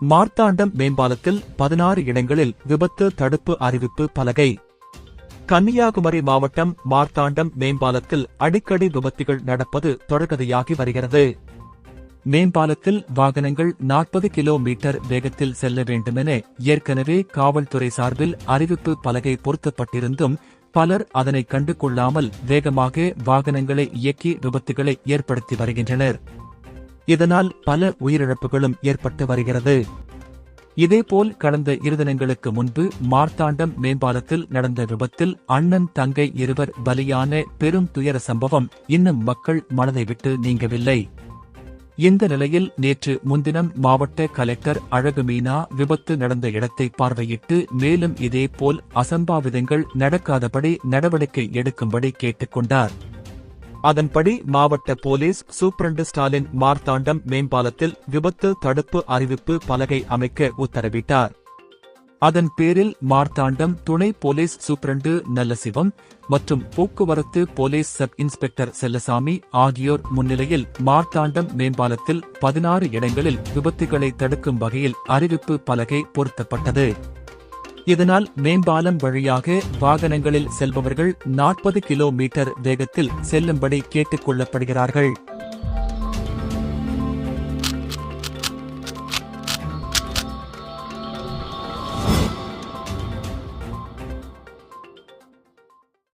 மார்த்தாண்டம் மேம்பாலத்தில் பதினாறு இடங்களில் விபத்து தடுப்பு அறிவிப்பு பலகை. கன்னியாகுமரி மாவட்டம் மார்த்தாண்டம் மேம்பாலத்தில் அடிக்கடி விபத்துகள் நடப்பது தொடர்கதையாகி வருகிறது. மேம்பாலத்தில் வாகனங்கள் நாற்பது கிலோமீட்டர் வேகத்தில் செல்ல வேண்டுமென ஏற்கனவே காவல்துறை சார்பில் அறிவிப்பு பலகை பொருத்தப்பட்டிருந்தும் பலர் அதனை கண்டுகொள்ளாமல் வேகமாக வாகனங்களை இயக்கி விபத்துகளை ஏற்படுத்தி வருகின்றனர். இதனால் பல உயிரிழப்புகளும் ஏற்பட்டு வருகிறது. இதேபோல் கடந்த இரு தினங்களுக்கு முன்பு மார்த்தாண்டம் மேம்பாலத்தில் நடந்த விபத்தில் அண்ணன் தங்கை இருவர் பலியான பெரும் துயர சம்பவம் இன்னும் மக்கள் மனதை விட்டு நீங்கவில்லை. இந்த நிலையில் நேற்று முன்தினம் மாவட்ட கலெக்டர் அழகு மீனா விபத்து நடந்த இடத்தை பார்வையிட்டு மேலும் இதேபோல் அசம்பாவிதங்கள் நடக்காதபடி நடவடிக்கை எடுக்கும்படி கேட்டுக்கொண்டார். அதன்படி மாவட்ட போலீஸ் சூப்பரண்டு ஸ்டாலின் மார்த்தாண்டம் மேம்பாலத்தில் விபத்து தடுப்பு அறிவிப்பு பலகை அமைக்க உத்தரவிட்டார். அதன் பேரில் மார்த்தாண்டம் துணை போலீஸ் சூப்பரண்டு நல்லசிவம் மற்றும் போக்குவரத்து போலீஸ் சப் இன்ஸ்பெக்டர் செல்லசாமி ஆகியோர் முன்னிலையில் மார்த்தாண்டம் மேம்பாலத்தில் பதினாறு இடங்களில் விபத்துகளை தடுக்கும் வகையில் அறிவிப்பு பலகை பொருத்தப்பட்டது. இதனால் மேம்பாலம் வழியாக வாகனங்களில் செல்பவர்கள் நாற்பது கிலோமீட்டர் வேகத்தில் செல்லும்படி கேட்டுக் கொள்ளப்படுகிறார்கள்.